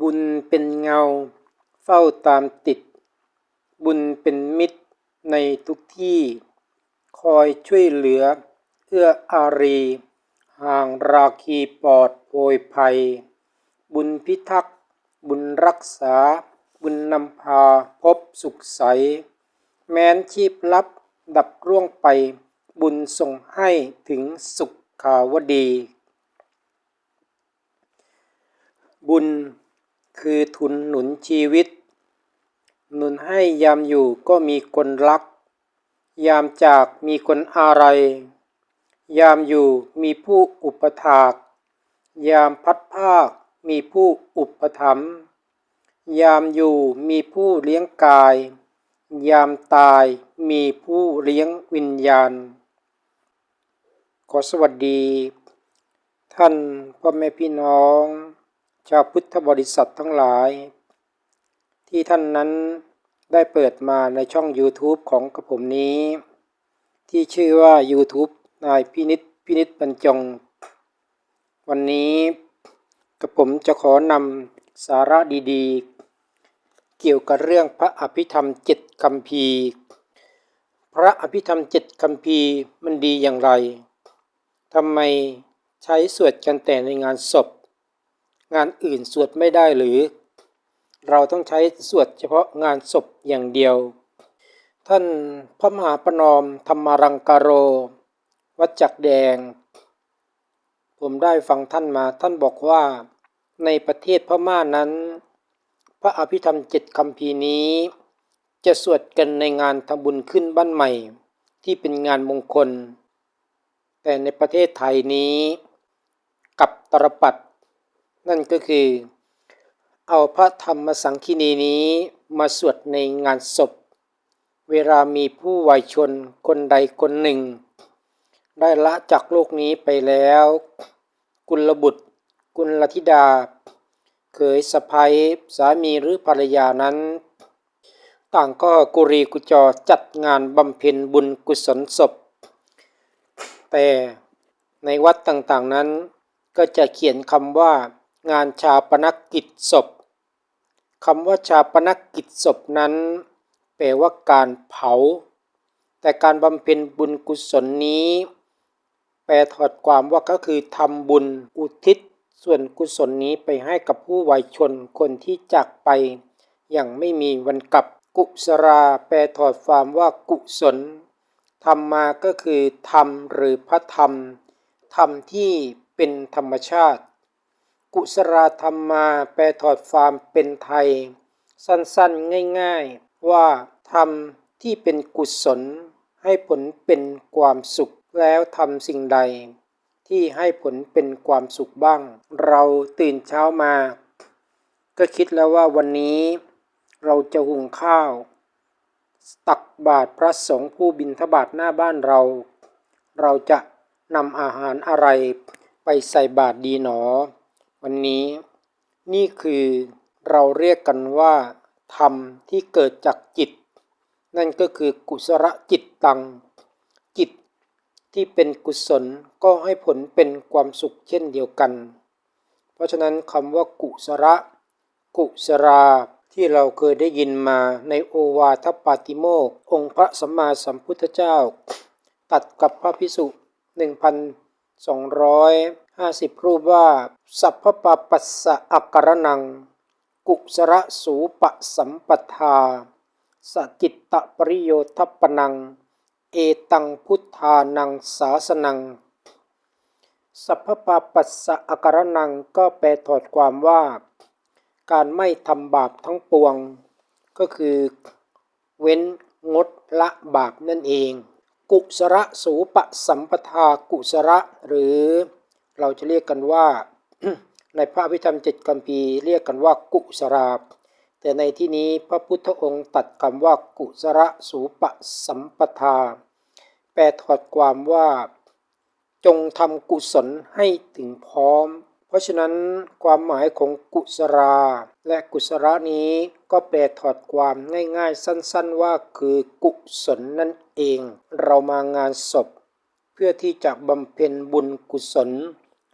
บุญเป็นเงา เฝ้าตามติด บุญเป็นมิตรในทุกที่ คอยช่วยเหลือ เอื้ออารี ห่างราคีปลอดโวยภัย บุญพิทักษ์ บุญรักษา บุญนำพาพบสุขใส แม้นชีพลับดับร่วงไป บุญส่งให้ถึงสุขขาวดี บุญ คือทุนหนุนชีวิต หนุนให้ยามอยู่ก็มีคนรัก ยามจากมีคนอะไร ยามอยู่มีผู้อุปถาก ยามพัดภาคมีผู้อุปถัมภ์ยามอยู่มีผู้เลี้ยงกาย ยามตายมีผู้เลี้ยงวิญญาณ ขอสวัสดี ท่านพ่อแม่พี่น้อง ชาวพุทธบริษัททั้งหลาย ที่ท่านนั้นได้เปิดมาในช่อง YouTube ของกระผมนี้ ที่ชื่อว่า YouTube นายพินิษพินิษบรรจง วันนี้กระผมจะขอนำสาระดีๆ เกี่ยวกับเรื่องพระอภิธรรมเจ็ดคำพีพระอภิธรรมเจ็ดคำพีมันดีอย่างไรทำไมใช้สวดกันแต่ในงานศพ งานอื่นสวดไม่ได้หรือ เราต้องใช้สวดเฉพาะงานศพอย่างเดียว ท่านพระมหาประนอมธรรมารังการโร วัดจักแดง ผมได้ฟังท่านมาท่านบอกว่า ในประเทศพม่านั้น พระอภิธรรมเจ็ดคำพีนี้ จะสวดกันในงานทำบุญขึ้นบ้านใหม่ ที่เป็นงานมงคล แต่ในประเทศไทยนี้กับตรปัด นั่นก็คือเอาพระธรรมสังคีนีนี้มาสวดในงานศพ เวลามีผู้วายชนคนใดคนหนึ่ง ได้ละจากโลกนี้ไปแล้ว กุลบุตร กุลธิดาเคยสะพ้ยสามีหรือภรรยานั้น ต่างก็กุรีกุจอจัดงานบำเพ็ญบุญกุศลศพ แต่ในวัดต่างๆนั้นก็จะเขียนคำว่า งานชาปนกิจศพคำว่าชาปนกิจศพนั้น แปลว่าการเผา แต่การบำเพ็ญบุญกุศลนี้ แปลถอดความว่าก็คือทำบุญอุทิศ ส่วนกุศลนี้ไปให้กับผู้วายชนคนที่จากไป อย่างไม่มีวันกลับกุศรา แปลถอดความว่ากุศลธรรมมาก็คือธรรมหรือพระธรรมธรรมที่เป็นธรรมชาติ กุศราธรรมมาแปลถอดความเป็นไทย สั้นๆง่ายๆ ว่าธรรมที่เป็นกุศล ให้ผลเป็นความสุขแล้วทำสิ่งใด ที่ให้ผลเป็นความสุขบ้าง เราตื่นเช้ามา ก็คิดแล้วว่าวันนี้ เราจะหุงข้าว ตักบาตรพระสงฆ์ผู้บิณฑบาตหน้าบ้านเรา เราจะนำอาหารอะไรไปใส่บาตรดีหนอ วันนี้นี่คือเราเรียกกันว่า ธรรมที่เกิดจากจิต นั่นก็คือกุศลจิตตัง จิตที่เป็นกุศลก็ให้ผลเป็นความสุขเช่นเดียวกัน เพราะฉะนั้นคำว่ากุศลกุศราที่เราเคยได้ยินมาในโอวาทปาติโมก องค์พระสัมมาสัมพุทธเจ้า ตัดกับพระพิสุ 50 รูปว่า สัพพปปัสสะอักรนัง กุศลสูปสัมปทาสจิตตปริโยทัปนัง เอตังพุทธานังสาสนัง สัพพปปัสสะอักรนังก็แปลถอดความว่า การไม่ทำบาปทั้งปวง ก็คือ เว้นงดละบาปนั่นเอง กุศลสูปสัมปทากุศลหรือ เราจะเรียกกันว่า ในพระพิธรรมเจ็ดคำพีเรียกกันว่ากุศลาแต่ในที่นี้พระพุทธองค์ตัดคำว่ากุศลสูปสัมปทา แปลถอดความว่า จงทำกุศลให้ถึงพร้อม เพราะฉะนั้นความหมายของกุศลาและกุศลนี้ก็แปลถอดความง่ายๆ สั้นๆว่าคือกุศลนั่นเอง เรามางานศพ เพื่อที่จะบำเพ็ญบุญกุศล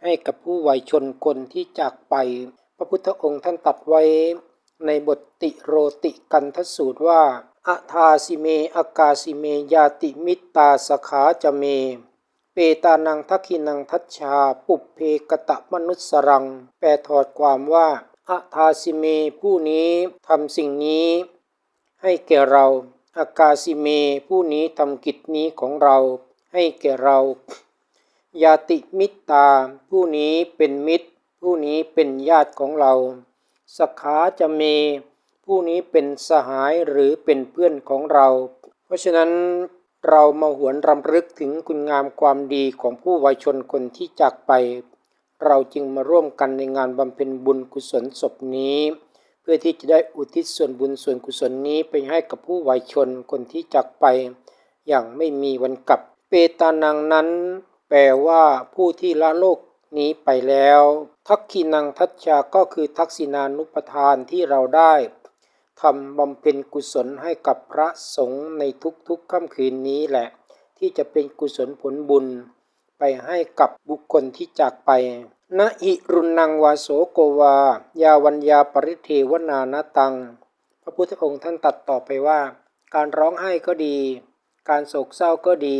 ให้กับผู้วัยชนคนที่จากไป พระพุทธองค์ท่านตัดไว้ในบทติโรติกันทสูตรว่าอะทาสิเมอากาสิเมยาติมิตตาสขาจะเม เปตานังทักขินังทัชชา ปุเพกตะมนุสสรัง แปลถอดความว่าอะทาสิเมผู้นี้ทำสิ่งนี้ให้แก่เราอากาสิเมผู้นี้ทำกิจนี้ของเราให้แก่เรา ยาติมิตตา ผู้นี้เป็นมิตร ผู้นี้เป็นญาติของเราสขาจะเม ผู้นี้เป็นสหายหรือเป็นเพื่อนของเรา เพราะฉะนั้นเรามาหวนรำลึกถึงคุณงามความดีของผู้วายชนคนที่จากไป เราจึงมาร่วมกันในงานบำเพ็ญบุญกุศลศพนี้ เพื่อที่จะได้อุทิศส่วนบุญส่วนกุศลนี้ไปให้กับผู้วายชนคนที่จากไป อย่างไม่มีวันกลับ เปตานังนั้น แปลว่าผู้ที่ละโลกนี้ไปแล้ว ทักขินังทัชชาก็คือทักษินานุปทานที่เราได้ทำบำเพ็ญกุศลให้กับพระสงฆ์ในทุกๆค่ำคืนนี้แหละ ที่จะเป็นกุศลผลบุญ ไปให้กับบุคคลที่จากไปนะอิรุนังวาโสโกวา ยาวัญญาปริเทวนานตัง พระพุทธองค์ท่านตัดต่อไปว่า การร้องไห้ก็ดี การโศกเศร้าก็ดี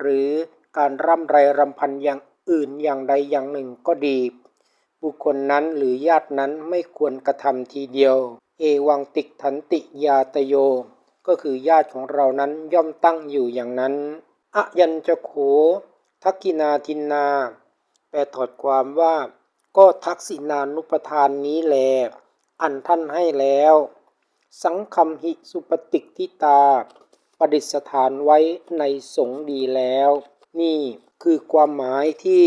หรือ การร่ำไรรำพันอย่างอื่นอย่างใดอย่างหนึ่งก็ดี บุคคลนั้นหรือญาตินั้นไม่ควรกระทำทีเดียว เอวังติกทันติยาตโย ก็คือญาติของเรานั้นย่อมตั้งอยู่อย่างนั้นอะยัญจะโขทักกินาทินนาแปลถอดความว่า ก็ทักษินานุปทานนี้แล อันท่านให้แล้ว สังคำหิสุปฏิกทิตา ประดิษฐานไว้ในสงดีแล้ว นี่คือความหมายที่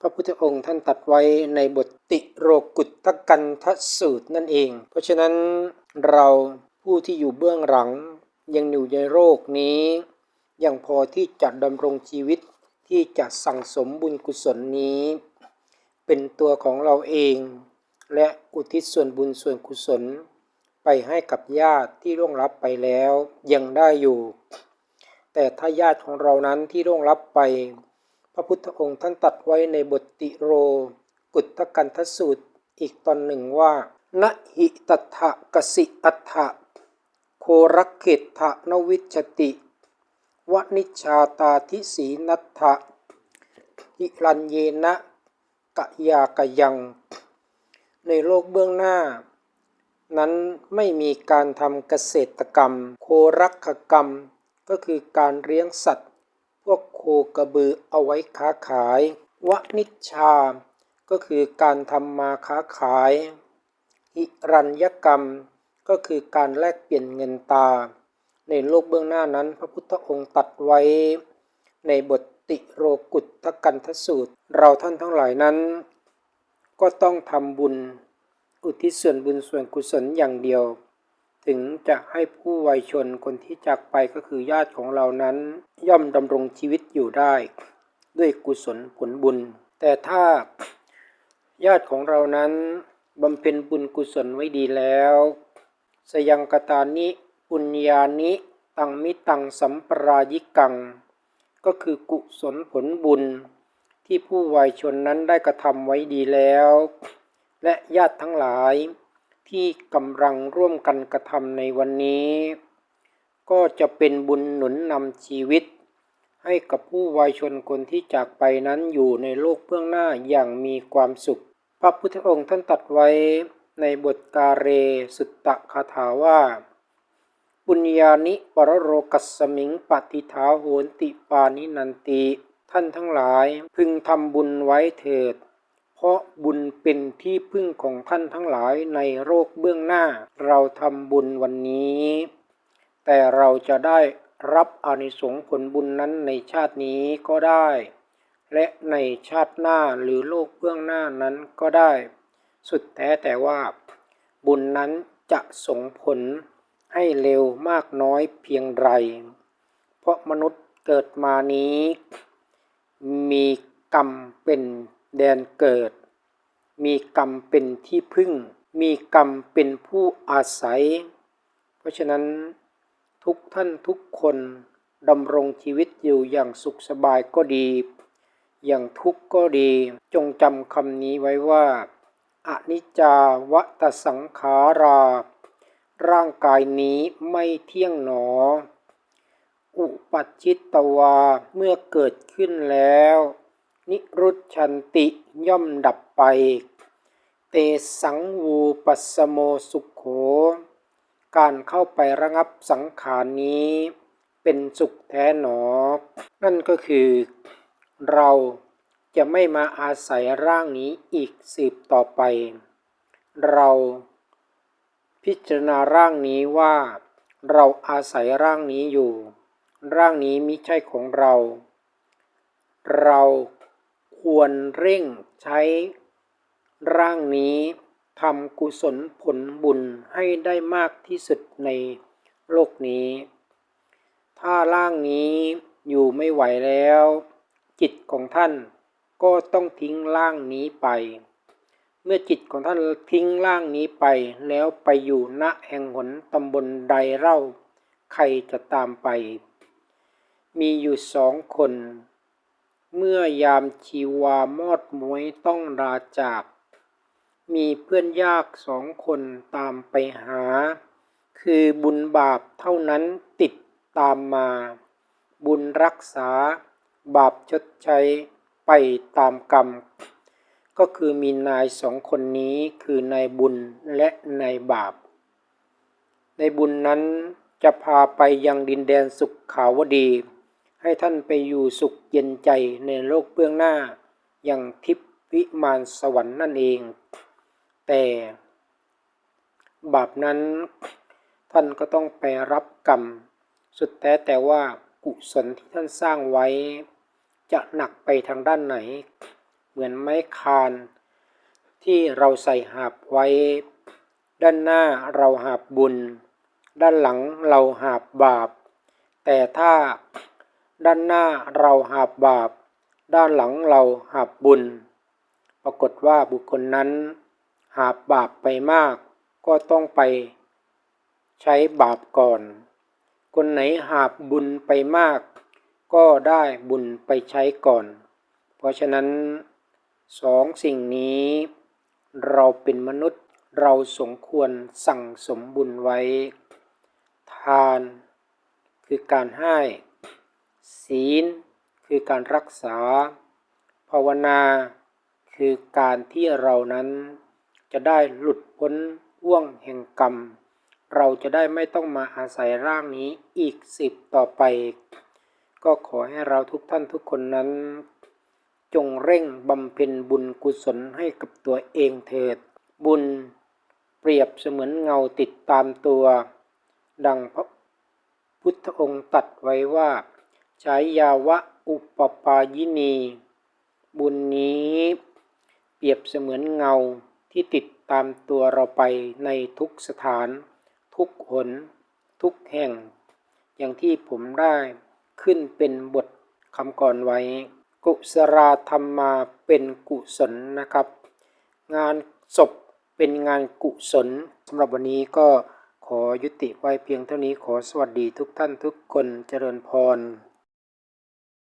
พระพุทธองค์ท่านตัดไว้ในบทติโรกุตตกันทสูตรนั่นเอง เพราะฉะนั้นเราผู้ที่อยู่เบื้องหลังยังอยู่ในโรคนี้ ยังพอที่จะดำรงชีวิตที่จะสั่งสมบุญกุศลนี้ เป็นตัวของเราเอง และอุทิศส่วนบุญส่วนกุศล ไปให้กับญาติที่ร่วงลับไปแล้วยังได้อยู่ แต่ถ้าญาติของเรานั้นที่ร่วงลับไป พระพุทธองค์ท่านตัดไว้ในบทติโร กุตตกันทสูตรอีกตอนหนึ่งว่านะหิตัถะกสิอัฏฐะโครักเขตทะนวิชติวนิชาตาทิสีนัตถะหิรันเยนะกะยากะยัง ในโลกเบื้องหน้า นั้นไม่มีการทำเกษตรกรรม โครักกรรม ก็คือการเลี้ยงสัตว์ พวกโคกระบือเอาไว้ค้าขาย วนิชชาก็คือการทำมาค้าขายหิรัญยกรรม ก็คือการแลกเปลี่ยนเงินตา ในโลกเบื้องหน้านั้น พระพุทธองค์ตัดไว้ ในบทติโรกุตตกันทสูตร เราท่านทั้งหลายนั้น ก็ต้องทำบุญ อุทิศส่วนบุญส่วนกุศลอย่างเดียว ถึงจะให้ผู้วัยชนคนที่จากไปก็คือญาติของเรานั้น ย่อมดำรงชีวิตอยู่ได้ ด้วยกุศลผลบุญ แต่ถ้าญาติของเรานั้นบำเพ็ญบุญกุศลไว้ดีแล้ว สยังกตานิปุญญานิ ตังมิตังสัมปรายิกัง ก็คือกุศลผลบุญ ที่ผู้วัยชนนั้นได้กระทำไว้ดีแล้ว และญาติทั้งหลาย ที่กำลังร่วมกันกระทำในวันนี้ ก็จะเป็นบุญหนุนนำชีวิต ให้กับผู้วายชนคนที่จากไปนั้นอยู่ในโลกเบื้องหน้าอย่างมีความสุข พระพุทธองค์ท่านตัดไว้ในบทกาเรสุตตะคาถาว่า ปุญญานิปรโรกัสสมิงปฏิทาโหนติปานินันติ ท่านทั้งหลายพึงทำบุญไว้เถิด เพราะบุญเป็นที่พึ่งของท่านทั้งหลายในโลกเบื้องหน้า เราทำบุญวันนี้ แต่เราจะได้รับอนิสงส์ผลบุญนั้นในชาตินี้ก็ได้ และในชาติหน้าหรือโลกเบื้องหน้านั้นก็ได้ สุดแท้แต่ว่า บุญนั้นจะส่งผลให้เร็วมากน้อยเพียงไร เพราะมนุษย์เกิดมานี้ มีกรรมเป็น แดนเกิด มีกรรมเป็นที่พึ่ง มีกรรมเป็นผู้อาศัย เพราะฉะนั้นทุกท่านทุกคนดำรงชีวิตอยู่อย่างสุขสบายก็ดี อย่างทุกข์ก็ดี จงจำคำนี้ไว้ว่าอนิจจาวัตสังขารา ร่างกายนี้ไม่เที่ยงหนอ อุปจิตตวา เมื่อเกิดขึ้นแล้ว นิรุตชันติย่อมดับไป เตสังวูปัสสโมสุขโข การเข้าไประงับสังขารนี้เป็นสุขแท้หนอ นั่นก็คือเราจะไม่มาอาศัยร่างนี้อีกสืบต่อไป เราพิจารณาร่างนี้ว่าเราอาศัยร่างนี้อยู่ ร่างนี้มิใช่ของเรา เรา ควรเร่งใช้ร่างนี้ทำกุศลผลบุญให้ได้มากที่สุดในโลกนี้ ถ้าร่างนี้อยู่ไม่ไหวแล้ว จิตของท่านก็ต้องทิ้งร่างนี้ไป เมื่อจิตของท่านทิ้งร่างนี้ไป แล้วไปอยู่ณแห่งหนตำบลใดเล่า ใครจะตามไป มีอยู่สองคน เมื่อยามชีวามอดมวยต้องลาจาก มีเพื่อนยากสองคนตามไปหา คือบุญบาปเท่านั้นติดตามมา บุญรักษา บาปชดใช้ไปตามกรรม ก็คือมีนายสองคนนี้คือนายบุญและนายบาป ในบุญนั้นจะพาไปยังดินแดนสุขขาวดี ให้ท่านไปอยู่สุขเย็นใจในโลกเบื้องหน้า อย่างทิพวิมานสวรรค์นั่นเอง แต่บาปนั้นท่านก็ต้องไปรับกรรม สุดแท้แต่ว่ากุศลที่ท่านสร้างไว้ จะหนักไปทางด้านไหน เหมือนไม้คาน ที่เราใส่หาบไว้ ด้านหน้าเราหาบบุญ ด้านหลังเราหาบบาป แต่ถ้า ด้านหน้าเราหาบบาป ด้านหลังเราหาบบุญ ปรากฏว่าบุคคลนั้น หาบบาปไปมาก ก็ต้องไป ใช้บาปก่อน คนไหนหาบบุญไปมาก ก็ได้บุญไปใช้ก่อน เพราะฉะนั้นสองสิ่งนี้ เราเป็นมนุษย์เราสมควรสั่งสมบุญไว้ ทาน คือการให้ ศีล คือการรักษา ภาวนา คือการที่เรานั้นจะได้หลุดพ้นห่วงแห่งกรรม เราจะได้ไม่ต้องมาอาศัยร่างนี้อีกสิบต่อไป ก็ขอให้เราทุกท่านทุกคนนั้น จงเร่งบำเพ็ญบุญกุศลให้กับตัวเองเถิด บุญเปรียบเสมือนเงาติดตามตัว ดังพระพุทธองค์ตัดไว้ว่า ใช้ยาวะอุปปายินี บุญนี้เปรียบเสมือนเงาที่ติดตามตัวเราไปในทุกสถาน ทุกหน ทุกแห่ง อย่างที่ผมได้ขึ้นเป็นบทคำก่อนไว้ กุศราธรรมมาเป็นกุศลนะครับ งานศพเป็นงานกุศลสำหรับวันนี้ก็ขอยุติไว้เพียงเท่านี้ขอสวัสดีทุกท่านทุกคนเจริญพร